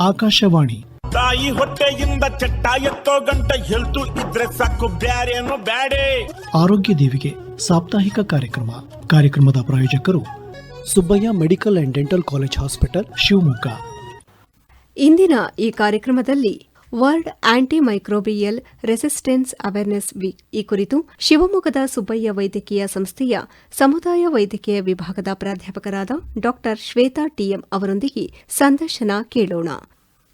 ಆಕಾಶವಾಣಿ. ತಾಯಿ ಹೊಟ್ಟೆಯಿಂದ ಚಟ್ಟ ಎತ್ತೋ ಗಂಟ ಹೆಲ್ತು ಇದ್ರೆ ಸಾಕು ಬ್ಯಾರೇನು ಬ್ಯಾಡೆ. ಆರೋಗ್ಯ ದೇವಿಗೆ ಸಾಪ್ತಾಹಿಕ ಕಾರ್ಯಕ್ರಮ. ಕಾರ್ಯಕ್ರಮದ ಪ್ರಾಯೋಜಕರು Subbaiah medical and dental college hospital Shivamogga. ಇಂದಿನ ಈ ಕಾರ್ಯಕ್ರಮದಲ್ಲಿ world anti microbial resistance awareness week. ಈ ಕುರಿತು ಶಿವಮೊಗ್ಗದ ಸುಬ್ಬಯ್ಯ ವೈದ್ಯಕೀಯ ಸಂಸ್ಥೆಯ ಸಮುದಾಯ ವೈದ್ಯಕೀಯ ವಿಭಾಗದ ಪ್ರಾಧ್ಯಾಪಕರಾದ ಡಾ. ಶ್ವೇತಾ ಟಿಎಂ ಅವರೊಂದಿಗೆ ಸಂದರ್ಶನ ಕೇಳೋಣ.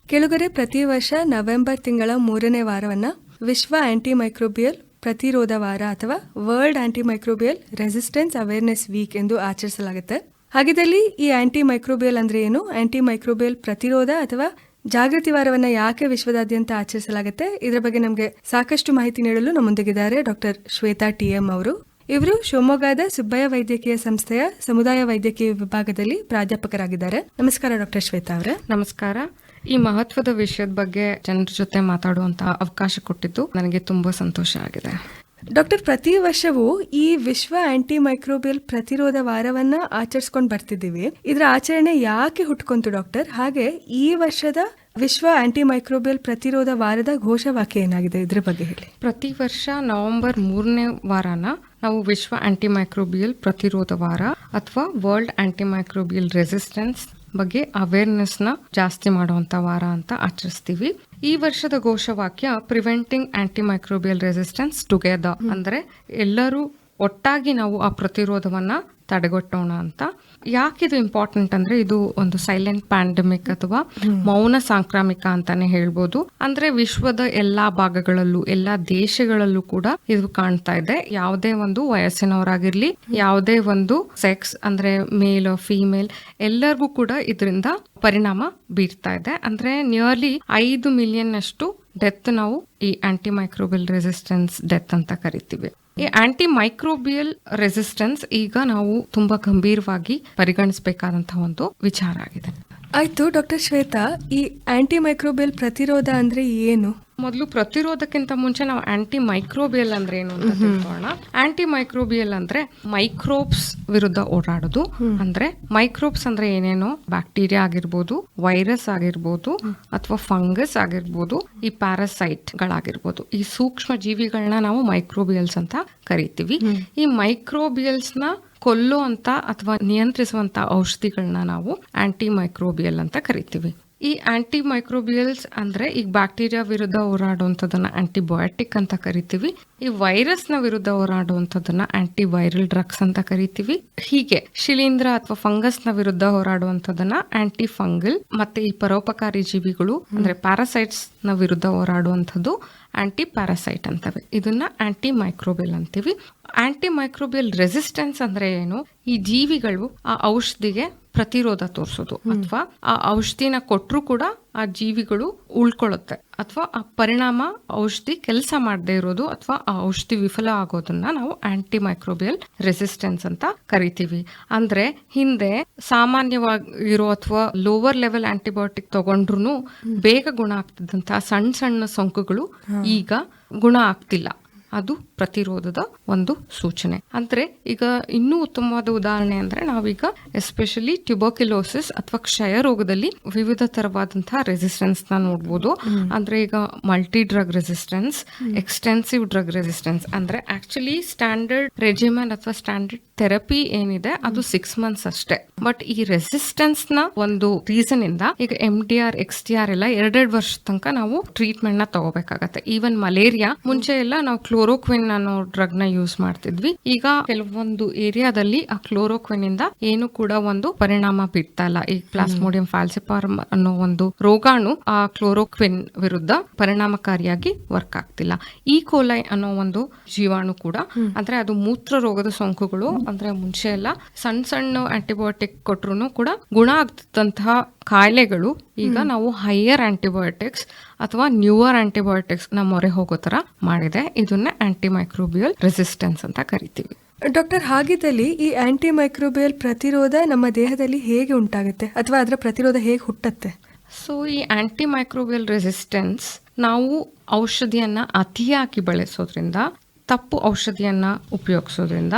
ಕೆಳಗರೆ ಪ್ರತಿ ವರ್ಷ ನವೆಂಬರ್ ತಿಂಗಳ ಮೂರನೇ ವಾರವನ್ನು ವಿಶ್ವ ಆಂಟಿ ಮೈಕ್ರೋಬಿಯಲ್ ಪ್ರತಿರೋಧ ವಾರ ಅಥವಾ world anti microbial resistance awareness week ಎಂದು ಆಚರಿಸಲಾಗುತ್ತೆ. ಹಾಗಿದ್ದಲ್ಲಿ ಈ ಆಂಟಿ ಮೈಕ್ರೋಬಿಯಲ್ ಅಂದ್ರೆ ಏನು? ಆಂಟಿ ಮೈಕ್ರೋಬಿಯಲ್ ಪ್ರತಿರೋಧ ಅಥವಾ ಜಾಗೃತಿ ವಾರವನ್ನ ಯಾಕೆ ವಿಶ್ವದಾದ್ಯಂತ ಆಚರಿಸಲಾಗುತ್ತೆ? ಇದರ ಬಗ್ಗೆ ನಮಗೆ ಸಾಕಷ್ಟು ಮಾಹಿತಿ ನೀಡಲು ನಮ್ಮೊಂದಿಗಿದ್ದಾರೆ ಡಾಕ್ಟರ್ ಶ್ವೇತಾ ಟಿ ಎಂ ಅವರು. ಇವರು ಶಿವಮೊಗ್ಗದ ಸುಬ್ಬಯ್ಯ ವೈದ್ಯಕೀಯ ಸಂಸ್ಥೆಯ ಸಮುದಾಯ ವೈದ್ಯಕೀಯ ವಿಭಾಗದಲ್ಲಿ ಪ್ರಾಧ್ಯಾಪಕರಾಗಿದ್ದಾರೆ. ನಮಸ್ಕಾರ ಡಾಕ್ಟರ್ ಶ್ವೇತಾ ಅವರೇ. ನಮಸ್ಕಾರ. ಈ ಮಹತ್ವದ ವಿಷಯದ ಬಗ್ಗೆ ಜನರ ಜೊತೆ ಮಾತಾಡುವಂತ ಅವಕಾಶ ಕೊಟ್ಟಿದ್ದು ನನಗೆ ತುಂಬಾ ಸಂತೋಷ ಆಗಿದೆ. ಡಾಕ್ಟರ್ ಪ್ರತಿ ವರ್ಷವೂ ಈ ವಿಶ್ವ ಆಂಟಿ ಮೈಕ್ರೋಬಿಯಲ್ ಪ್ರತಿರೋಧ ವಾರವನ್ನ ಆಚರಿಸ್ಕೊಂಡು ಬರ್ತಿದ್ದೀವಿ. ಇದರ ಆಚರಣೆ ಯಾಕೆ ಹುಟ್ಕೊಂತು ಡಾಕ್ಟರ್? ಹಾಗೆ ಈ ವರ್ಷದ ವಿಶ್ವ ಆಂಟಿಮೈಕ್ರೋಬಿಯಲ್ ಪ್ರತಿರೋಧ ವಾರದ ಘೋಷವಾಕ್ಯ ಏನಾಗಿದೆ ಇದ್ರ ಬಗ್ಗೆ ಹೇಳಿ. ಪ್ರತಿ ವರ್ಷ ನವೆಂಬರ್ ಮೂರನೇ ವಾರನ ನಾವು ವಿಶ್ವ ಆಂಟಿಮೈಕ್ರೋಬಿಯಲ್ ಪ್ರತಿರೋಧ ವಾರ ಅಥವಾ ವರ್ಲ್ಡ್ ಆಂಟಿಮೈಕ್ರೋಬಿಯಲ್ ರೆಸಿಸ್ಟೆನ್ಸ್ ಬಗ್ಗೆ ಅವೇರ್ನೆಸ್ನ ಜಾಸ್ತಿ ಮಾಡುವಂತ ವಾರ ಅಂತ ಆಚರಿಸ್ತೀವಿ. ಈ ವರ್ಷದ ಘೋಷವಾಕ್ಯ ಪ್ರಿವೆಂಟಿಂಗ್ ಆಂಟಿಮೈಕ್ರೋಬಿಯಲ್ ರೆಸಿಸ್ಟೆನ್ಸ್ ಟುಗೆದರ್ ಅಂದ್ರೆ ಎಲ್ಲರೂ ಒಟ್ಟಾಗಿ ನಾವು ಆ ಪ್ರತಿರೋಧವನ್ನ ತಡೆಗಟ್ಟೋಣ ಅಂತ. ಯಾಕಿದು ಇಂಪಾರ್ಟೆಂಟ್ ಅಂದ್ರೆ ಇದು ಒಂದು ಸೈಲೆಂಟ್ ಪ್ಯಾಂಡಮಿಕ್ ಅಥವಾ ಮೌನ ಸಾಂಕ್ರಾಮಿಕ ಅಂತಾನೆ ಹೇಳ್ಬೋದು. ಅಂದ್ರೆ ವಿಶ್ವದ ಎಲ್ಲಾ ಭಾಗಗಳಲ್ಲೂ, ಎಲ್ಲಾ ದೇಶಗಳಲ್ಲೂ ಕೂಡ ಇದು ಕಾಣ್ತಾ ಇದೆ. ಯಾವುದೇ ಒಂದು ವಯಸ್ಸಿನವರಾಗಿರ್ಲಿ, ಯಾವುದೇ ಒಂದು ಸೆಕ್ಸ್ ಅಂದ್ರೆ ಮೇಲ್ ಫೀಮೇಲ್ ಎಲ್ಲರಿಗೂ ಕೂಡ ಇದರಿಂದ ಪರಿಣಾಮ ಬೀರ್ತಾ ಇದೆ. ಅಂದ್ರೆ ನಿಯರ್ಲಿ ಐದು ಮಿಲಿಯನ್ ಅಷ್ಟು ಡೆತ್ ನಾವು ಈ ಆಂಟಿ ಮೈಕ್ರೋಬಿಲ್ ರೆಸಿಸ್ಟೆನ್ಸ್ ಡೆತ್ ಅಂತ ಕರಿತೀವಿ. ಈ ಆಂಟಿ ಮೈಕ್ರೋಬಿಯಲ್ ರೆಸಿಸ್ಟೆನ್ಸ್ ಈಗ ನಾವು ತುಂಬಾ ಗಂಭೀರವಾಗಿ ಪರಿಗಣಿಸಬೇಕಾದಂತಹ ಒಂದು ವಿಚಾರ ಆಗಿದೆ. ಆಯ್ತು ಡಾಕ್ಟರ್ ಶ್ವೇತಾ ಈ ಆಂಟಿ ಮೈಕ್ರೋಬಿಯಲ್ ಪ್ರತಿರೋಧ ಅಂದ್ರೆ ಏನು? ಮೊದಲು ಪ್ರತಿರೋಧಕ್ಕಿಂತ ಮುಂಚೆ ನಾವು ಆಂಟಿ ಮೈಕ್ರೋಬಿಯಲ್ ಅಂದ್ರೆ ಏನು ಅಂತ ತಿಳ್ಕೊಳ್ಳೋಣ. ಆಂಟಿ ಮೈಕ್ರೋಬಿಯಲ್ ಅಂದ್ರೆ ಮೈಕ್ರೋಬ್ಸ್ ವಿರುದ್ಧ ಓಡಾಡೋದು. ಅಂದ್ರೆ ಮೈಕ್ರೋಬ್ಸ್ ಅಂದ್ರೆ ಏನೇನೋ? ಬ್ಯಾಕ್ಟೀರಿಯಾ ಆಗಿರ್ಬೋದು ವೈರಸ್ ಆಗಿರ್ಬೋದು ಅಥವಾ ಫಂಗಸ್ ಆಗಿರ್ಬೋದು ಈ ಪ್ಯಾರಾಸೈಟ್ ಗಳಾಗಿರ್ಬೋದು. ಈ ಸೂಕ್ಷ್ಮ ಜೀವಿಗಳನ್ನ ನಾವು ಮೈಕ್ರೋಬಿಯಲ್ಸ್ ಅಂತ ಕರಿತೀವಿ. ಈ ಮೈಕ್ರೋಬಿಯಲ್ಸ್ನ ಕೊಲ್ಲುವಂತ ಅಥವಾ ನಿಯಂತ್ರಿಸುವಂತ ಔಷಧಿಗಳನ್ನ ನಾವು ಆಂಟಿ ಮೈಕ್ರೋಬಿಯಲ್ ಅಂತ ಕರಿತೀವಿ. ಈ ಆಂಟಿ ಮೈಕ್ರೋಬಿಯಲ್ಸ್ ಅಂದ್ರೆ ಈಗ ಬ್ಯಾಕ್ಟೀರಿಯಾ ವಿರುದ್ಧ ಹೋರಾಡುವಂಥದ್ದನ್ನ ಆಂಟಿಬಯೋಟಿಕ್ ಅಂತ ಕರಿತೀವಿ. ಈ ವೈರಸ್ನ ನ ವಿರುದ್ಧ ಹೋರಾಡುವಂಥದ್ದನ್ನ ಆಂಟಿ ವೈರಲ್ ಡ್ರಗ್ಸ್ ಅಂತ ಕರಿತೀವಿ. ಹೀಗೆ ಶಿಲೀಂಧ್ರ ಅಥವಾ ಫಂಗಸ್ನ ನ ವಿರುದ್ಧ ಹೋರಾಡುವಂಥದ್ದನ್ನ ಆಂಟಿ ಫಂಗಲ್ ಮತ್ತೆ ಈ ಪರೋಪಕಾರಿ ಜೀವಿಗಳು ಅಂದ್ರೆ ಪ್ಯಾರಾಸೈಟ್ಸ್ನ ವಿರುದ್ಧ ಹೋರಾಡುವಂಥದ್ದು ಆಂಟಿ ಪ್ಯಾರಾಸೈಟ್ ಅಂತವೆ. ಇದನ್ನ ಆಂಟಿ ಮೈಕ್ರೋಬಿಯಲ್ ಅಂತೀವಿ. ಆಂಟಿ ಮೈಕ್ರೋಬಿಯಲ್ ರೆಸಿಸ್ಟೆನ್ಸ್ ಅಂದ್ರೆ ಏನು? ಈ ಜೀವಿಗಳು ಆ ಔಷಧಿಗೆ ಪ್ರತಿರೋಧ ತೋರಿಸೋದು ಅಥವಾ ಆ ಔಷಧಿನ ಕೊಟ್ಟರು ಕೂಡ ಆ ಜೀವಿಗಳು ಉಳ್ಕೊಳ್ಳುತ್ತೆ ಅಥವಾ ಆ ಪರಿಣಾಮ ಔಷಧಿ ಕೆಲಸ ಮಾಡದೇ ಇರೋದು ಅಥವಾ ಆ ಔಷಧಿ ವಿಫಲ ಆಗೋದನ್ನ ನಾವು ಆಂಟಿ ಮೈಕ್ರೋಬಿಯಲ್ ರೆಸಿಸ್ಟೆನ್ಸ್ ಅಂತ ಕರಿತೀವಿ. ಅಂದ್ರೆ ಹಿಂದೆ ಸಾಮಾನ್ಯವಾಗಿರೋ ಅಥವಾ ಲೋವರ್ ಲೆವೆಲ್ ಆಂಟಿಬಯೋಟಿಕ್ ತಗೊಂಡ್ರು ಬೇಗ ಗುಣ ಆಗ್ತಿದ್ದಂತಹ ಸಣ್ಣ ಸಣ್ಣ ಸೋಂಕುಗಳು ಈಗ ಗುಣ ಆಗ್ತಿಲ್ಲ. ಅದು ಪ್ರತಿರೋಧದ ಒಂದು ಸೂಚನೆ. ಅಂದ್ರೆ ಈಗ ಇನ್ನೂ ಉತ್ತಮವಾದ ಉದಾಹರಣೆ ಅಂದ್ರೆ ನಾವೀಗ ಎಸ್ಪೆಷಲಿ ಟ್ಯುಬರ್ಕ್ಯುಲೋಸಿಸ್ ಅಥವಾ ಕ್ಷಯ ರೋಗದಲ್ಲಿ ವಿವಿಧ ತರವಾದಂತಹ ರೆಸಿಸ್ಟೆನ್ಸ್ನ ನೋಡ್ಬೋದು. ಅಂದ್ರೆ ಈಗ multi drug resistance extensive drug resistance ಅಂದ್ರೆ ಆಕ್ಚುಲಿ ಸ್ಟ್ಯಾಂಡರ್ಡ್ ರೆಜಿಮೆನ್ ಅಥವಾ ಸ್ಟ್ಯಾಂಡರ್ಡ್ ಥೆರಪಿ ಏನಿದೆ ಅದು ಸಿಕ್ಸ್ ಮಂತ್ಸ್ ಅಷ್ಟೇ. ಬಟ್ ಈ ರೆಸಿಸ್ಟೆನ್ಸ್ನ ಒಂದು ರೀಸನ್ ಇಂದ ಈಗ M D R X T R ಎಲ್ಲ ಎರಡೆರಡು ವರ್ಷ ತನಕ ನಾವು ಟ್ರೀಟ್ಮೆಂಟ್ನ ತಗೋಬೇಕಾಗತ್ತೆ. ಈವನ್ ಮಲೇರಿಯಾ ಮುಂಚೆ ಎಲ್ಲ ನಾವು ಕ್ಲೋರೋಕ್ವಿನ್ ಅನ್ನೋ ಡ್ರಗ್ನ ಯೂಸ್ ಮಾಡ್ತಿದ್ವಿ. ಈಗ ಕೆಲವೊಂದು ಏರಿಯಾದಲ್ಲಿ ಆ ಕ್ಲೋರೋಕ್ವಿನ್ ಇಂದ ಏನು ಕೂಡ ಒಂದು ಪರಿಣಾಮ ಬೀರ್ತಾ ಇಲ್ಲ. ಈ ಪ್ಲಾಸ್ಮೋಡಿಯಂ ಫಾಲ್ಸಿಪಾರ್ಮ್ ಅನ್ನೋ ಒಂದು ರೋಗಾಣು ಆ ಕ್ಲೋರೋಕ್ವಿನ್ ವಿರುದ್ಧ ಪರಿಣಾಮಕಾರಿಯಾಗಿ ವರ್ಕ್ ಆಗ್ತಿಲ್ಲ. ಈ ಕೋಲೈ ಅನ್ನೋ ಒಂದು ಜೀವಾಣು ಕೂಡ, ಅಂದ್ರೆ ಅದು ಮೂತ್ರ ರೋಗದ ಸೋಂಕುಗಳು ಅಂದ್ರೆ ಮುಂಚೆ ಎಲ್ಲ ಸಣ್ಣ ಸಣ್ಣ ಆಂಟಿಬಯೋಟಿಕ್ ಕೊಟ್ರು ಕೂಡ ಗುಣ ಆಗ್ತಿದ್ದಂತಹ ಕಾಯಿಲೆಗಳು ಈಗ ನಾವು ಹೈಯರ್ ಆಂಟಿಬಯೋಟಿಕ್ಸ್ ಅಥವಾ ನ್ಯೂವರ್ ಆಂಟಿಬಯೋಟಿಕ್ಸ್ನ ಮೊರೆ ಹೋಗೋ ಥರ ಮಾಡಿದೆ. ಇದನ್ನ ಆಂಟಿಮೈಕ್ರೋಬಿಯಲ್ ರೆಸಿಸ್ಟೆನ್ಸ್ ಅಂತ ಕರಿತೀವಿ. ಡಾಕ್ಟರ್ ಹಾಗಿದ್ದಲ್ಲಿ ಈ ಆಂಟಿ ಮೈಕ್ರೋಬಿಯಲ್ ಪ್ರತಿರೋಧ ನಮ್ಮ ದೇಹದಲ್ಲಿ ಹೇಗೆ ಉಂಟಾಗುತ್ತೆ? ಅಥವಾ ಅದರ ಪ್ರತಿರೋಧ ಹೇಗೆ ಹುಟ್ಟುತ್ತೆ? ಸೊ ಈ ಆಂಟಿ ಮೈಕ್ರೋಬಿಯಲ್ ರೆಸಿಸ್ಟೆನ್ಸ್ ನಾವು ಔಷಧಿಯನ್ನ ಅತಿಯಾಗಿ ಬಳಸೋದ್ರಿಂದ ತಪ್ಪು ಔಷಧಿಯನ್ನ ಉಪಯೋಗಿಸೋದ್ರಿಂದ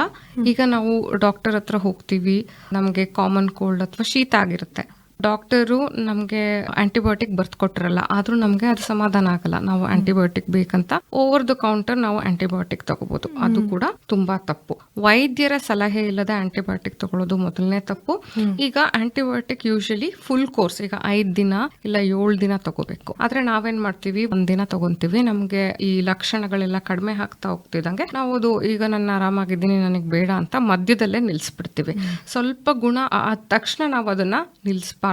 ಈಗ ನಾವು ಡಾಕ್ಟರ್ ಹತ್ರ ಹೋಗ್ತೀವಿ ನಮಗೆ ಕಾಮನ್ ಕೋಲ್ಡ್ ಅಥವಾ ಶೀತ ಆಗಿರುತ್ತೆ. ಡಾಕ್ಟರು ನಮಗೆ ಆಂಟಿಬಯೋಟಿಕ್ ಬರ್ತ್ಕೊಟ್ರಲ್ಲ ಆದ್ರೂ ನಮಗೆ ಅದು ಸಮಾಧಾನ ಆಗಲ್ಲ. ನಾವು ಆಂಟಿಬಯೋಟಿಕ್ ಬೇಕಂತ ಓವರ್ ದ ಕೌಂಟರ್ ನಾವು ಆಂಟಿಬಯೋಟಿಕ್ ತಗೋಬಹುದು ಅದು ಕೂಡ ತುಂಬಾ ತಪ್ಪು. ವೈದ್ಯರ ಸಲಹೆ ಇಲ್ಲದೆ ಆಂಟಿಬಯೋಟಿಕ್ ತಗೊಳ್ಳೋದು ಮೊದಲನೇ ತಪ್ಪು. ಈಗ ಆಂಟಿಬಯೋಟಿಕ್ ಯೂಶಲಿ ಫುಲ್ ಕೋರ್ಸ್ ಈಗ ಐದ್ ದಿನ ಇಲ್ಲ ಏಳು ದಿನ ತಗೋಬೇಕು. ಆದ್ರೆ ನಾವೇನ್ ಮಾಡ್ತೀವಿ? ಒಂದ್ ದಿನ ತಗೊಂತೀವಿ. ನಮ್ಗೆ ಈ ಲಕ್ಷಣಗಳೆಲ್ಲ ಕಡಿಮೆ ಆಗ್ತಾ ಹೋಗ್ತಿದಂಗೆ ನಾವು ಅದು ಈಗ ನನ್ನ ಆರಾಮಾಗಿದ್ದೀನಿ ನನಗೆ ಬೇಡ ಅಂತ ಮಧ್ಯದಲ್ಲೇ ನಿಲ್ಸ್ಬಿಡ್ತೀವಿ. ಸ್ವಲ್ಪ ಗುಣ ಆದ ತಕ್ಷಣ ನಾವು ಅದನ್ನ ನಿಲ್ಸ್ಬಾರ್ದು.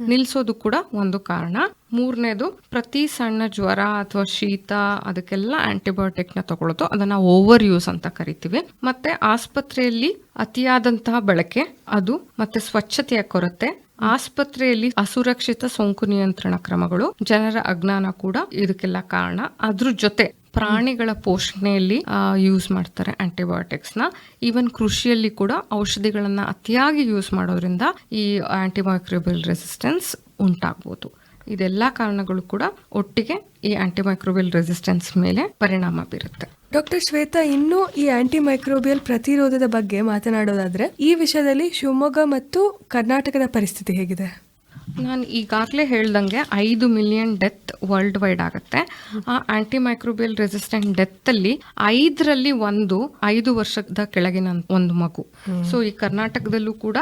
ನಿಲ್ಸೋದು ಕೂಡ ಒಂದು ಕಾರಣ. ಮೂರನೇದು, ಪ್ರತಿ ಸಣ್ಣ ಜ್ವರ ಅಥವಾ ಶೀತ, ಅದಕ್ಕೆಲ್ಲ ಆಂಟಿಬಯೋಟಿಕ್ನ ತಗೊಳ್ಳೋದು. ಅದನ್ನ ಓವರ್ ಯೂಸ್ ಅಂತ ಕರಿತೀವಿ. ಮತ್ತೆ ಆಸ್ಪತ್ರೆಯಲ್ಲಿ ಅತಿಯಾದಂತಹ ಬಳಕೆ, ಅದು ಮತ್ತೆ ಸ್ವಚ್ಛತೆಯ ಕೊರತೆ. ಆಸ್ಪತ್ರೆಯಲ್ಲಿ ಅಸುರಕ್ಷಿತ ಸೋಂಕು ನಿಯಂತ್ರಣ ಕ್ರಮಗಳು, ಜನರ ಅಜ್ಞಾನ ಕೂಡ ಇದಕ್ಕೆಲ್ಲ ಕಾರಣ. ಅದ್ರ ಜೊತೆ ಪ್ರಾಣಿಗಳ ಪೋಷಣೆಯಲ್ಲಿ ಯೂಸ್ ಮಾಡ್ತಾರೆ ಆಂಟಿಬಯೋಟಿಕ್ಸ್ನ. ಈವನ್ ಕೃಷಿಯಲ್ಲಿ ಕೂಡ ಔಷಧಿಗಳನ್ನ ಅತಿಯಾಗಿ ಯೂಸ್ ಮಾಡೋದ್ರಿಂದ ಈ ಆಂಟಿಮೈಕ್ರೋಬಿಯಲ್ ರೆಸಿಸ್ಟೆನ್ಸ್ ಉಂಟಾಗ್ಬೋದು. ಇದೆಲ್ಲ ಕಾರಣಗಳು ಕೂಡ ಒಟ್ಟಿಗೆ ಈ ಆಂಟಿಮೈಕ್ರೋಬಿಯಲ್ ರೆಸಿಸ್ಟೆನ್ಸ್ ಮೇಲೆ ಪರಿಣಾಮ ಬೀರುತ್ತೆ. ಡಾಕ್ಟರ್ ಶ್ವೇತಾ, ಇನ್ನು ಈ ಆಂಟಿ ಮೈಕ್ರೋಬಿಯಲ್ ಪ್ರತಿರೋಧದ ಬಗ್ಗೆ ಮಾತನಾಡೋದಾದ್ರೆ, ಈ ವಿಷಯದಲ್ಲಿ ಶಿವಮೊಗ್ಗ ಮತ್ತು ಕರ್ನಾಟಕದ ಪರಿಸ್ಥಿತಿ ಹೇಗಿದೆ? ನಾನು ಈಗಾಗಲೇ ಹೇಳ್ದಂಗೆ ಐದು ಮಿಲಿಯನ್ ಡೆತ್ ವರ್ಲ್ಡ್ ವೈಡ್ ಆಗುತ್ತೆ. ಆ ಆಂಟಿಮೈಕ್ರೋಬಿಯಲ್ ರೆಸಿಸ್ಟೆಂಟ್ ಡೆತ್ ಅಲ್ಲಿ ಐದರಲ್ಲಿ ಒಂದು ಐದು ವರ್ಷದ ಕೆಳಗಿನ ಒಂದು ಮಗು. ಸೊ ಈ ಕರ್ನಾಟಕದಲ್ಲೂ ಕೂಡ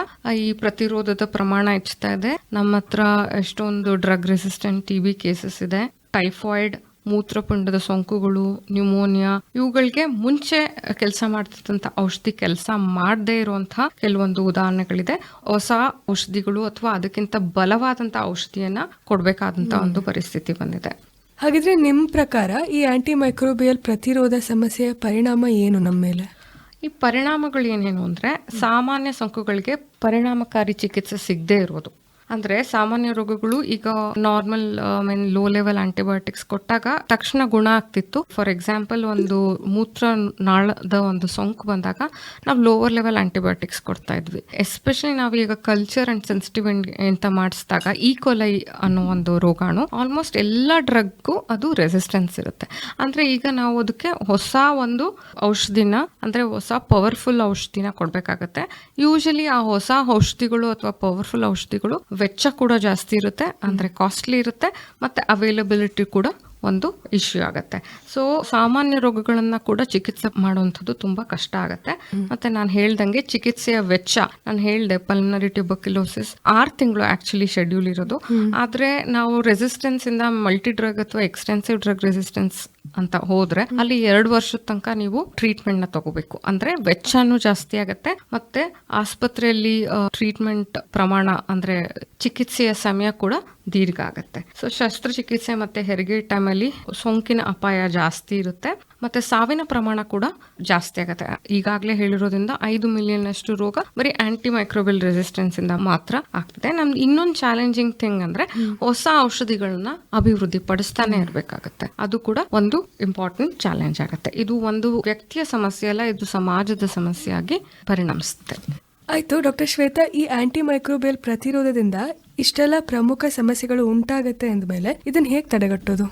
ಈ ಪ್ರತಿರೋಧದ ಪ್ರಮಾಣ ಹೆಚ್ಚುತ್ತಾ ಇದೆ. ನಮ್ಮ ಹತ್ರ ಎಷ್ಟೊಂದು drug resistant T B cases ಇದೆ. ಟೈಫಾಯ್ಡ್ ಮೂತ್ರಪಿಂಡದ ಸೋಂಕುಗಳು ನ್ಯೂಮೋನಿಯಾ ಇವುಗಳಿಗೆ ಮುಂಚೆ ಕೆಲಸ ಮಾಡ್ತಿದ್ದಂಥ ಔಷಧಿ ಕೆಲಸ ಮಾಡದೇ ಇರುವಂತಹ ಕೆಲವೊಂದು ಉದಾಹರಣೆಗಳಿದೆ. ಹೊಸ ಔಷಧಿಗಳು ಅಥವಾ ಅದಕ್ಕಿಂತ ಬಲವಾದಂಥ ಔಷಧಿಯನ್ನ ಕೊಡಬೇಕಾದಂಥ ಒಂದು ಪರಿಸ್ಥಿತಿ ಬಂದಿದೆ. ಹಾಗಿದ್ರೆ ನಿಮ್ಮ ಪ್ರಕಾರ ಈ ಆಂಟಿ ಮೈಕ್ರೋಬಿಯಲ್ ಪ್ರತಿರೋಧ ಸಮಸ್ಯೆಯ ಪರಿಣಾಮ ಏನು ನಮ್ಮ ಮೇಲೆ? ಈ ಪರಿಣಾಮಗಳು ಏನೇನು ಅಂದ್ರೆ ಸಾಮಾನ್ಯ ಸೋಂಕುಗಳಿಗೆ ಪರಿಣಾಮಕಾರಿ ಚಿಕಿತ್ಸೆ ಸಿಗದೇ ಇರೋದು. ಅಂದ್ರೆ ಸಾಮಾನ್ಯ ರೋಗಗಳು ಈಗ normal mean low level antibiotics ಕೊಟ್ಟಾಗ ತಕ್ಷಣ ಗುಣ ಆಗ್ತಿತ್ತು. ಫಾರ್ ಎಕ್ಸಾಂಪಲ್ ಒಂದು ಮೂತ್ರ ನಾಳದ ಒಂದು ಸೋಂಕು ಬಂದಾಗ ನಾವು ಲೋವರ್ ಲೆವೆಲ್ ಆಂಟಿಬಯೋಟಿಕ್ಸ್ ಕೊಡ್ತಾ ಇದ್ವಿ. ಎಸ್ಪೆಷಲಿ ನಾವು ಈಗ ಕಲ್ಚರ್ ಅಂಡ್ ಸೆನ್ಸಿಟಿವ್ ಅಂತ ಮಾಡಿಸಿದಾಗ ಈ ಕೊಲೈ ಅನ್ನೋ ಒಂದು ರೋಗಾಣು ಆಲ್ಮೋಸ್ಟ್ ಎಲ್ಲ ಡ್ರಗ್ಗೂ ಅದು ರೆಸಿಸ್ಟೆನ್ಸ್ ಇರುತ್ತೆ. ಅಂದ್ರೆ ಈಗ ನಾವು ಅದಕ್ಕೆ ಹೊಸ ಒಂದು ಔಷಧಿನ, ಅಂದ್ರೆ ಹೊಸ ಪವರ್ಫುಲ್ ಔಷಧಿನ ಕೊಡ್ಬೇಕಾಗತ್ತೆ. ಯೂಶಲಿ ಆ ಹೊಸ ಔಷಧಿಗಳು ಅಥವಾ ಪವರ್ಫುಲ್ ಔಷಧಿಗಳು ವೆಚ್ಚ ಕೂಡ ಜಾಸ್ತಿ ಇರುತ್ತೆ ಅಂದರೆ ಕಾಸ್ಟ್ಲಿ ಇರುತ್ತೆ ಮತ್ತೆ ಅವೈಲಬಿಲಿಟಿ ಕೂಡ ಒಂದು ಇಶ್ಯೂ ಆಗುತ್ತೆ. ಸೊ ಸಾಮಾನ್ಯ ರೋಗಗಳನ್ನು ಕೂಡ ಚಿಕಿತ್ಸೆ ಮಾಡುವಂಥದ್ದು ತುಂಬಾ ಕಷ್ಟ ಆಗುತ್ತೆ. ಮತ್ತೆ ನಾನು ಹೇಳ್ದಂಗೆ ಚಿಕಿತ್ಸೆಯ ವೆಚ್ಚ ನಾನು ಹೇಳ್ದೆ ಪಲ್ನರಿ ಟ್ಯೂಬಕ್ಯುಲೋಸಿಸ್ ಆರು ತಿಂಗಳು ಆ್ಯಕ್ಚುಲಿ ಶೆಡ್ಯೂಲ್ ಇರೋದು. ಆದ್ರೆ ನಾವು ರೆಸಿಸ್ಟೆನ್ಸಿಂದ ಮಲ್ಟಿ ಡ್ರಗ್ ಅಥವಾ ಎಕ್ಸ್ಟೆನ್ಸಿವ್ ಡ್ರಗ್ ರೆಸಿಸ್ಟೆನ್ಸ್ ಅಂತ ಹೋದ್ರೆ ಅಲ್ಲಿ ಎರಡು ವರ್ಷದ ತನಕ ನೀವು ಟ್ರೀಟ್ಮೆಂಟ್ನ ತಗೋಬೇಕು. ಅಂದ್ರೆ ವೆಚ್ಚನೂ ಜಾಸ್ತಿ ಆಗತ್ತೆ ಮತ್ತೆ ಆಸ್ಪತ್ರೆಯಲ್ಲಿ ಟ್ರೀಟ್ಮೆಂಟ್ ಪ್ರಮಾಣ ಅಂದ್ರೆ ಚಿಕಿತ್ಸೆಯ ಸಮಯ ಕೂಡ ದೀರ್ಘ ಆಗುತ್ತೆ ಸೊ ಶಸ್ತ್ರಚಿಕಿತ್ಸೆ ಮತ್ತೆ ಹೆರಿಗೆ ಟೈಮಲ್ಲಿ ಸೋಂಕಿನ ಅಪಾಯ ಜಾಸ್ತಿ ಇರುತ್ತೆ. ಮತ್ತೆ ಸಾವಿನ ಪ್ರಮಾಣ ಕೂಡ ಜಾಸ್ತಿ ಆಗುತ್ತೆ. ಈಗಾಗಲೇ ಹೇಳಿರೋದ್ರಿಂದ ಐದು ಮಿಲಿಯನ್ ಅಷ್ಟು ರೋಗ ಬರೀ ಆಂಟಿ ಮೈಕ್ರೋಬಿಲ್ ರೆಸಿಸ್ಟೆನ್ಸ್ ಇಂದ ಮಾತ್ರ ಆಗ್ತದೆ. ನಮ್ಗೆ ಇನ್ನೊಂದು ಚಾಲೆಂಜಿಂಗ್ ಥಿಂಗ್ ಅಂದ್ರೆ ಹೊಸ ಔಷಧಿಗಳನ್ನ ಅಭಿವೃದ್ಧಿ ಪಡಿಸ್ತಾನೆ ಇರಬೇಕಾಗತ್ತೆ. ಅದು ಕೂಡ ಒಂದು ಇಂಪಾರ್ಟೆಂಟ್ ಚಾಲೆಂಜ್ ಆಗುತ್ತೆ. ಇದು ಒಂದು ವ್ಯಕ್ತಿಯ ಸಮಸ್ಯೆ ಅಲ್ಲ, ಇದು ಸಮಾಜದ ಸಮಸ್ಯೆಯಾಗಿ ಪರಿಣಮಿಸುತ್ತೆ. ಆಯ್ತು ಡಾಕ್ಟರ್ ಶ್ವೇತಾ ಈ ಆಂಟಿ ಮೈಕ್ರೋಬಿಯಲ್ ಪ್ರತಿರೋಧದಿಂದ ಇಷ್ಟೆಲ್ಲ ಪ್ರಮುಖ ಸಮಸ್ಯೆಗಳು ಉಂಟಾಗತ್ತೆ ಅಂದಮೇಲೆ ಇದನ್ನ ಹೇಗೆ ತಡೆಗಟ್ಟೋದು?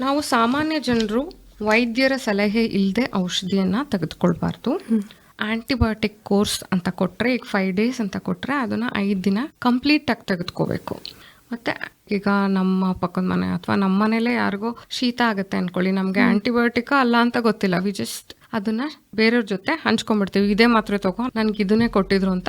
ನಾವು ಸಾಮಾನ್ಯ ಜನರು ವೈದ್ಯರ ಸಲಹೆ ಇಲ್ಲದೆ ಔಷಧಿಯನ್ನ ತೆಗೆದುಕೊಳ್ಬಾರ್ದು. ಆಂಟಿಬಯೋಟಿಕ್ ಕೋರ್ಸ್ ಅಂತ ಕೊಟ್ಟರೆ ಈಗ ಫೈವ್ ಡೇಸ್ ಅಂತ ಕೊಟ್ಟರೆ ಅದನ್ನು ಐದು ದಿನ ಕಂಪ್ಲೀಟಾಗಿ ತೆಗೆದುಕೋಬೇಕು. ಮತ್ತು ಈಗ ನಮ್ಮ ಪಕ್ಕದ ಮನೆ ಅಥವಾ ನಮ್ಮ ಮನೇಲೆ ಯಾರಿಗೋ ಶೀತ ಆಗುತ್ತೆ ಅಂದ್ಕೊಳ್ಳಿ ನಮಗೆ ಆಂಟಿಬಯೋಟಿಕ್ ಅಲ್ಲ ಅಂತ ಗೊತ್ತಿಲ್ಲ. ವಿ ಜಸ್ಟ್ ಅದನ್ನ ಬೇರೆಯವ್ರ ಜೊತೆ ಹಂಚ್ಕೊಂಡ್ಬಿಡ್ತೀವಿ. ಇದೇ ಮಾತ್ರೆ ತಗೋ ನನ್ಗೆ ಇದನ್ನೇ ಕೊಟ್ಟಿದ್ರು ಅಂತ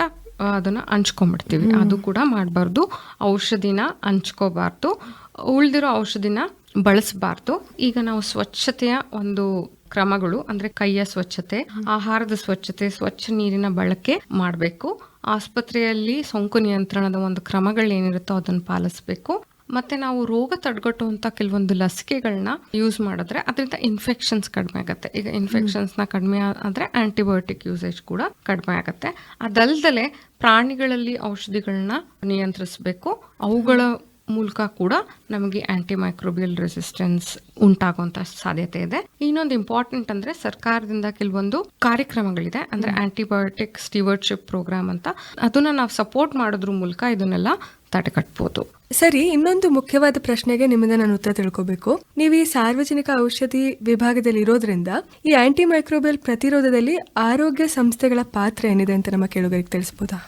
ಅದನ್ನ ಹಂಚ್ಕೊಂಡ್ಬಿಡ್ತೀವಿ. ಅದು ಕೂಡ ಮಾಡಬಾರ್ದು. ಔಷಧಿನ ಹಂಚ್ಕೋಬಾರ್ದು. ಉಳ್ದಿರೋ ಔಷಧಿನ ಬಳಸಬಾರ್ದು. ಈಗ ನಾವು ಸ್ವಚ್ಛತೆಯ ಒಂದು ಕ್ರಮಗಳು ಅಂದ್ರೆ ಕೈಯ ಸ್ವಚ್ಛತೆ ಆಹಾರದ ಸ್ವಚ್ಛತೆ ಸ್ವಚ್ಛ ನೀರಿನ ಬಳಕೆ ಮಾಡಬೇಕು. ಆಸ್ಪತ್ರೆಯಲ್ಲಿ ಸೋಂಕು ನಿಯಂತ್ರಣದ ಒಂದು ಕ್ರಮಗಳೇನಿರುತ್ತೋ ಅದನ್ನು ಪಾಲಿಸಬೇಕು. ಮತ್ತೆ ನಾವು ರೋಗ ತಡೆಗಟ್ಟುವಂತ ಕೆಲವೊಂದು ಲಸಿಕೆಗಳನ್ನ ಯೂಸ್ ಮಾಡಿದ್ರೆ ಅದರಿಂದ ಇನ್ಫೆಕ್ಷನ್ಸ್ ಕಡಿಮೆ ಆಗುತ್ತೆ. ಈಗ ಇನ್ಫೆಕ್ಷನ್ಸ್ನ ಕಡಿಮೆ ಆದ್ರೆ ಆಂಟಿಬಯೋಟಿಕ್ ಯೂಸೇಜ್ ಕೂಡ ಕಡಿಮೆ ಆಗುತ್ತೆ. ಅದಲ್ದಲೆ ಪ್ರಾಣಿಗಳಲ್ಲಿ ಔಷಧಿಗಳನ್ನ ನಿಯಂತ್ರಿಸಬೇಕು. ಅವುಗಳ ಮೂಲಕ ಕೂಡ ನಮಗೆ ಆಂಟಿ ಮೈಕ್ರೋಬಿಯಲ್ ರೆಸಿಸ್ಟೆನ್ಸ್ ಉಂಟಾಗುವಂತ ಸಾಧ್ಯತೆ ಇದೆ. ಇನ್ನೊಂದು ಇಂಪಾರ್ಟೆಂಟ್ ಅಂದ್ರೆ ಸರ್ಕಾರದಿಂದ ಕೆಲವೊಂದು ಕಾರ್ಯಕ್ರಮಗಳಿದೆ. ಅಂದ್ರೆ ಆಂಟಿಬಯೋಟಿಕ್ ಸ್ಟಿವರ್ಡ್ಶಿಪ್ ಪ್ರೋಗ್ರಾಮ್ ಅಂತ. ಅದನ್ನ ನಾವು ಸಪೋರ್ಟ್ ಮಾಡೋದ್ರ ಮೂಲಕ ಇದನ್ನೆಲ್ಲ ತಡೆಗಟ್ಬೋದು. ಸರಿ, ಇನ್ನೊಂದು ಮುಖ್ಯವಾದ ಪ್ರಶ್ನೆಗೆ ನಿಮ್ಮಿಂದ ನಾನು ಉತ್ತರ ತಿಳ್ಕೋಬೇಕು. ನೀವು ಈ ಸಾರ್ವಜನಿಕ ಔಷಧಿ ವಿಭಾಗದಲ್ಲಿ ಇರೋದ್ರಿಂದ ಈ ಆಂಟಿ ಮೈಕ್ರೋಬಿಯಲ್ ಪ್ರತಿರೋಧದಲ್ಲಿ ಆರೋಗ್ಯ ಸಂಸ್ಥೆಗಳ ಪಾತ್ರ ಏನಿದೆ ಅಂತ ನಮ್ಮ ಕೇಳುಗರಿಗೆ ತಿಳಿಸ್ಬೋದಾ?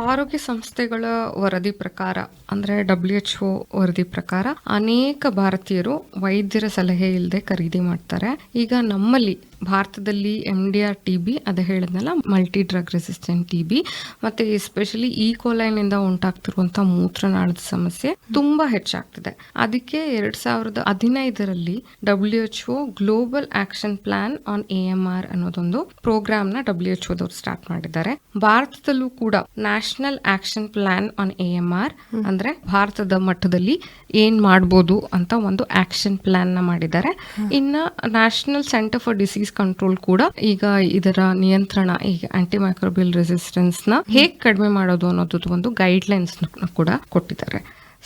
ಆರೋಗ್ಯ ಸಂಸ್ಥೆಗಳ ವರದಿ ಪ್ರಕಾರ, ಅಂದ್ರೆ ಡಬ್ಲ್ಯೂ ಎಚ್ ಒ ವರದಿ ಪ್ರಕಾರ, ಅನೇಕ ಭಾರತೀಯರು ವೈದ್ಯರ ಸಲಹೆ ಇಲ್ಲದೆ ಖರೀದಿ ಮಾಡ್ತಾರೆ. ಈಗ ನಮ್ಮಲ್ಲಿ ಭಾರತದಲ್ಲಿ M D R T B ಅದು ಹೇಳಿದ್ನಲ್ಲ multi drug resistant T B ಮತ್ತೆ ಎಸ್ಪೆಷಲಿ ಈ ಕೋಲೈನಿಂದ ಉಂಟಾಗ್ತಿರುವಂತಹ ಮೂತ್ರನಾಳದ ಸಮಸ್ಯೆ ತುಂಬಾ ಹೆಚ್ಚಾಗ್ತಿದೆ. ಅದಕ್ಕೆ ಎರಡ್ ಸಾವಿರದ ಹದಿನೈದರಲ್ಲಿ W H global action plan on A M R ಅನ್ನೋದೊಂದು ಪ್ರೋಗ್ರಾಮ್ನ ಡಬ್ಲ್ಯೂ ಎಚ್ ಸ್ಟಾರ್ಟ್ ಮಾಡಿದ್ದಾರೆ. ಭಾರತದಲ್ಲೂ ಕೂಡ national action plan on A ಅಂದ್ರೆ ಭಾರತದ ಮಟ್ಟದಲ್ಲಿ ಏನ್ ಮಾಡ್ಬೋದು ಅಂತ ಒಂದು ಆಕ್ಷನ್ ಪ್ಲಾನ್ನ ಮಾಡಿದ್ದಾರೆ. ಇನ್ನ national centre for disease control ಕೂಡ ಈಗ ಇದರ ನಿಯಂತ್ರಣ ಈಗ ಆಂಟಿಮೈಕ್ರೋಬಿಯಲ್ ರೆಸಿಸ್ಟೆನ್ಸ್ನ ಹೇಗೆ ಕಡಿಮೆ ಮಾಡೋದು ಅನ್ನೋದು ಒಂದು ಗೈಡ್ ಲೈನ್ಸ್ ಕೂಡ ಕೊಟ್ಟಿದ್ದಾರೆ.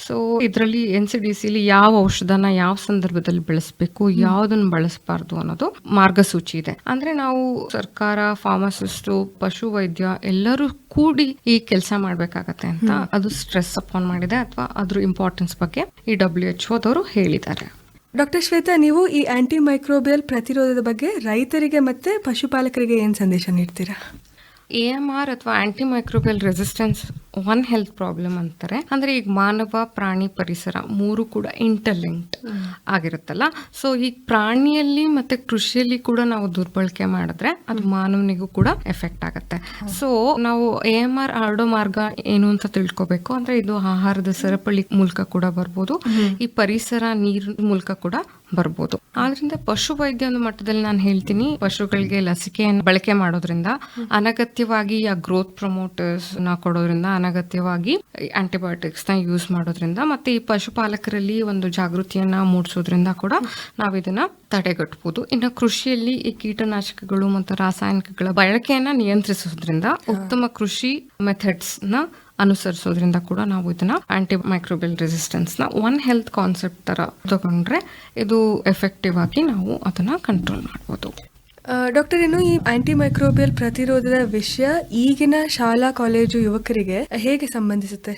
ಸೊ ಇದರಲ್ಲಿ ಎನ್ ಸಿ ಡಿ ಸಿಲಿ ಯಾವ ಔಷಧನ ಯಾವ ಸಂದರ್ಭದಲ್ಲಿ ಬಳಸಬೇಕು ಯಾವ್ದನ್ನ ಬಳಸಬಾರ್ದು ಅನ್ನೋದು ಮಾರ್ಗಸೂಚಿ ಇದೆ. ಅಂದ್ರೆ ನಾವು ಸರ್ಕಾರ ಫಾರ್ಮಸಿಸ್ಟು ಪಶು ವೈದ್ಯ ಎಲ್ಲರೂ ಕೂಡಿ ಈ ಕೆಲಸ ಮಾಡ್ಬೇಕಾಗತ್ತೆ ಅಂತ ಅದು ಸ್ಟ್ರೆಸ್ ಅಪಾನ್ ಮಾಡಿದೆ ಅಥವಾ ಅದ್ರ ಇಂಪಾರ್ಟೆನ್ಸ್ ಬಗ್ಗೆ ಈ ಡಬ್ಲ್ಯೂ ಎಚ್ ಓದವರು ಹೇಳಿದ್ದಾರೆ. ಡಾಕ್ಟರ್ ಶ್ವೇತಾ, ನೀವು ಈ ಆಂಟಿ ಮೈಕ್ರೋಬಿಯಲ್ ಪ್ರತಿರೋಧದ ಬಗ್ಗೆ ರೈತರಿಗೆ ಮತ್ತೆ ಪಶುಪಾಲಕರಿಗೆ ಏನು ಸಂದೇಶ ನೀಡ್ತೀರಾ? ಎ ಎಂ ಆರ್ ಅಥವಾ anti microbial resistance one health problem ಅಂತಾರೆ. ಅಂದ್ರೆ ಈಗ ಮಾನವ ಪ್ರಾಣಿ ಪರಿಸರ ಮೂರು ಕೂಡ ಇಂಟರ್ಲಿಂಕ್ಡ್ ಆಗಿರುತ್ತಲ್ಲ. ಸೊ ಈಗ ಪ್ರಾಣಿಯಲ್ಲಿ ಮತ್ತೆ ಕೃಷಿಯಲ್ಲಿ ಕೂಡ ನಾವು ದುರ್ಬಳಕೆ ಮಾಡಿದ್ರೆ ಅದು ಮಾನವನಿಗೂ ಕೂಡ ಎಫೆಕ್ಟ್ ಆಗುತ್ತೆ. ಸೊ ನಾವು ಎ ಎಂ ಆರ್ ಹರಡೋ ಮಾರ್ಗ ಏನು ಅಂತ ತಿಳ್ಕೊಬೇಕು. ಅಂದ್ರೆ ಇದು ಆಹಾರದ ಸರಪಳಿ ಮೂಲಕ ಕೂಡ ಬರ್ಬೋದು. ಈ ಪರಿಸರ ನೀರ್ ಮೂಲಕ ಕೂಡ ಬರ್ಬೋದು. ಆದ್ರಿಂದ ಪಶು ವೈದ್ಯ ಒಂದು ಮಟ್ಟದಲ್ಲಿ ನಾನು ಹೇಳ್ತೀನಿ. ಪಶುಗಳಿಗೆ ಲಸಿಕೆಯನ್ನು ಬಳಕೆ ಮಾಡೋದ್ರಿಂದ ಅನಗತ್ಯವಾಗಿ ಆ ಗ್ರೋತ್ ಪ್ರಮೋಟರ್ಸ್ನ ಕೊಡೋದ್ರಿಂದ ಅನಗತ್ಯವಾಗಿ ಆಂಟಿಬಯೋಟಿಕ್ಸ್ನ ಯೂಸ್ ಮಾಡೋದ್ರಿಂದ ಮತ್ತೆ ಈ ಪಶುಪಾಲಕರಲ್ಲಿ ಒಂದು ಜಾಗೃತಿಯನ್ನ ಮೂಡಿಸೋದ್ರಿಂದ ಕೂಡ ನಾವು ಇದನ್ನ ತಡೆಗಟ್ಟಬಹುದು ಇನ್ನು ಕೃಷಿಯಲ್ಲಿ ಈ ಕೀಟನಾಶಕಗಳು ಮತ್ತು ರಾಸಾಯನಿಕಗಳ ಬಳಕೆಯನ್ನ ನಿಯಂತ್ರಿಸೋದ್ರಿಂದ ಉತ್ತಮ ಕೃಷಿ ಮೆಥಡ್ಸ್ನ ಅನುಸರಿಸೋದ್ರಿಂದ ಕೂಡ ನಾವು ಇದನ್ನ ಆಂಟಿ ಮೈಕ್ರೋಬಿಯಲ್ ರೆಸಿಸ್ಟೆನ್ಸ್ನ ಒನ್ ಹೆಲ್ತ್ ಕಾನ್ಸೆಪ್ಟ್ ತರ ತಗೊಂಡ್ರೆ ಇದು ಎಫೆಕ್ಟಿವ್ ಆಗಿ ನಾವು ಅದನ್ನ ಕಂಟ್ರೋಲ್ ಮಾಡ್ಬೋದು. ಡಾಕ್ಟರ್, ಇನ್ನು ಈ ಆಂಟಿ ಮೈಕ್ರೋಬಿಯಲ್ ಪ್ರತಿರೋಧದ ವಿಷಯ ಈಗಿನ ಶಾಲಾ, ಕಾಲೇಜು ಯುವಕರಿಗೆ ಹೇಗೆ ಸಂಬಂಧಿಸುತ್ತೆ?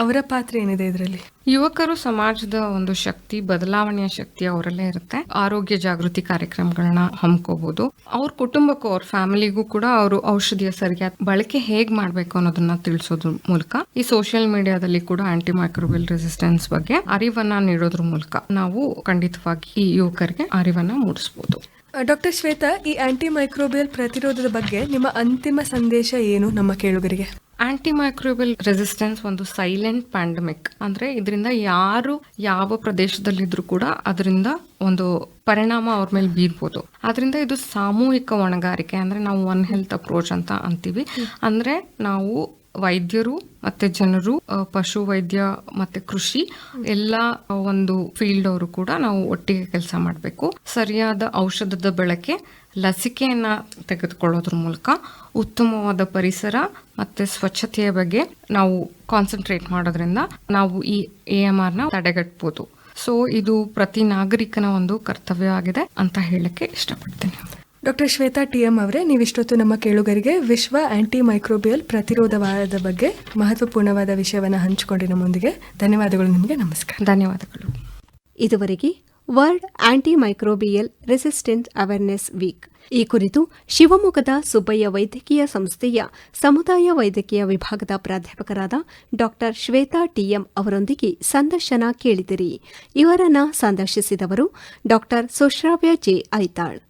ಅವರ ಪಾತ್ರ ಏನಿದೆ ಇದರಲ್ಲಿ? ಯುವಕರು ಸಮಾಜದ ಒಂದು ಶಕ್ತಿ, ಬದಲಾವಣೆಯ ಶಕ್ತಿ ಅವರಲ್ಲೇ ಇರುತ್ತೆ. ಆರೋಗ್ಯ ಜಾಗೃತಿ ಕಾರ್ಯಕ್ರಮಗಳನ್ನ ಹಮ್ಕೋಬಹುದು ಅವ್ರ ಕುಟುಂಬಕ್ಕೂ, ಅವ್ರ ಫ್ಯಾಮಿಲಿಗೂ ಕೂಡ ಅವರು ಔಷಧಿಯ ಸರಿಯಾದ ಬಳಕೆ ಹೇಗ್ ಮಾಡ್ಬೇಕು ಅನ್ನೋದನ್ನ ತಿಳಿಸೋದ್ರ ಮೂಲಕ, ಈ ಸೋಷಿಯಲ್ ಮೀಡಿಯಾದಲ್ಲಿ ಕೂಡ ಆಂಟಿ ಮೈಕ್ರೋಬಿಯಲ್ ರೆಸಿಸ್ಟೆನ್ಸ್ ಬಗ್ಗೆ ಅರಿವನ್ನ ನೀಡೋದ್ರ ಮೂಲಕ ನಾವು ಖಂಡಿತವಾಗಿ ಈ ಯುವಕರಿಗೆ ಅರಿವನ್ನ ಮೂಡಿಸಬಹುದು ಡಾಕ್ಟರ್ ಶ್ವೇತಾ ಈ ಆಂಟಿ ಮೈಕ್ರೋಬಿಯಲ್ ಪ್ರತಿರೋಧದ ಬಗ್ಗೆ ನಿಮ್ಮ ಅಂತಿಮ ಸಂದೇಶ ಏನು ನಮ್ಮ ಕೇಳುಗರಿಗೆ? ಆಂಟಿ ಮೈಕ್ರೋಬಿಯಲ್ ರೆಸಿಸ್ಟೆನ್ಸ್ ಒಂದು ಸೈಲೆಂಟ್ ಪ್ಯಾಂಡಮಿಕ್ ಅಂದ್ರೆ ಇದರಿಂದ ಯಾರು ಯಾವ ಪ್ರದೇಶದಲ್ಲಿದ್ರು ಕೂಡ ಅದರಿಂದ ಒಂದು ಪರಿಣಾಮ ಅವ್ರ ಮೇಲೆ ಬೀರ್ಬೋದು. ಆದ್ರಿಂದ ಇದು ಸಾಮೂಹಿಕ ಹೊಣೆಗಾರಿಕೆ ಅಂದ್ರೆ ನಾವು ಒನ್ ಹೆಲ್ತ್ ಅಪ್ರೋಚ್ ಅಂತ ಅಂತೀವಿ. ಅಂದ್ರೆ ನಾವು ವೈದ್ಯರು ಮತ್ತೆ ಜನರು ಪಶು ವೈದ್ಯ ಮತ್ತೆ ಕೃಷಿ ಎಲ್ಲ ಒಂದು ಫೀಲ್ಡ್ ಅವರು ಕೂಡ ನಾವು ಒಟ್ಟಿಗೆ ಕೆಲಸ ಮಾಡಬೇಕು. ಸರಿಯಾದ ಔಷಧದ ಬಳಕೆ, ಲಸಿಕೆಯನ್ನ ತೆಗೆದುಕೊಳ್ಳೋದ್ರ ಮೂಲಕ ಉತ್ತಮವಾದ ಪರಿಸರ ಮತ್ತೆ ಸ್ವಚ್ಛತೆಯ ಬಗ್ಗೆ ನಾವು ಕಾನ್ಸಂಟ್ರೇಟ್ ಮಾಡೋದ್ರಿಂದ ನಾವು ಈ ಎ ಎಂ ಆರ್ನ ತಡೆಗಟ್ಬೋದು. ಸೊ ಇದು ಪ್ರತಿ ನಾಗರಿಕನ ಒಂದು ಕರ್ತವ್ಯ ಆಗಿದೆ ಅಂತ ಹೇಳಕ್ಕೆ ಇಷ್ಟಪಡ್ತೀನಿ. ಡಾಕ್ಟರ್ ಶ್ವೇತಾ ಟಿ ಎಂ ಅವರೇ ನೀವಿಷ್ಟೊತ್ತು ನಮ್ಮ ಕೇಳುಗರಿಗೆ ವಿಶ್ವ ಆಂಟಿ ಮೈಕ್ರೋಬಿಯಲ್ ಪ್ರತಿರೋಧವಾದ ಬಗ್ಗೆ ಮಹತ್ವಪೂರ್ಣವಾದ ವಿಷಯವನ್ನು ಹಂಚಿಕೊಂಡಿ ನಮ್ಮೊಂದಿಗೆ ಧನ್ಯವಾದಗಳು ನಿಮಗೆ, ನಮಸ್ಕಾರ. ಧನ್ಯವಾದಗಳು. ಇದುವರೆಗೆ world anti microbial resistance awareness week ಈ ಕುರಿತು ಶಿವಮೊಗ್ಗದ ಸುಬ್ಬಯ್ಯ ವೈದ್ಯಕೀಯ ಸಂಸ್ಥೆಯ ಸಮುದಾಯ ವೈದ್ಯಕೀಯ ವಿಭಾಗದ ಪ್ರಾಧ್ಯಾಪಕರಾದ ಡಾಕ್ಟರ್ ಶ್ವೇತಾ ಟಿಎಂ ಅವರೊಂದಿಗೆ ಸಂದರ್ಶನ ಕೇಳಿದಿರಿ. ಇವರನ್ನ ಸಂದರ್ಶಿಸಿದವರು ಡಾಕ್ಟರ್ ಸುಶ್ರಾವ್ಯ ಜೆ ಐತಾಳ್.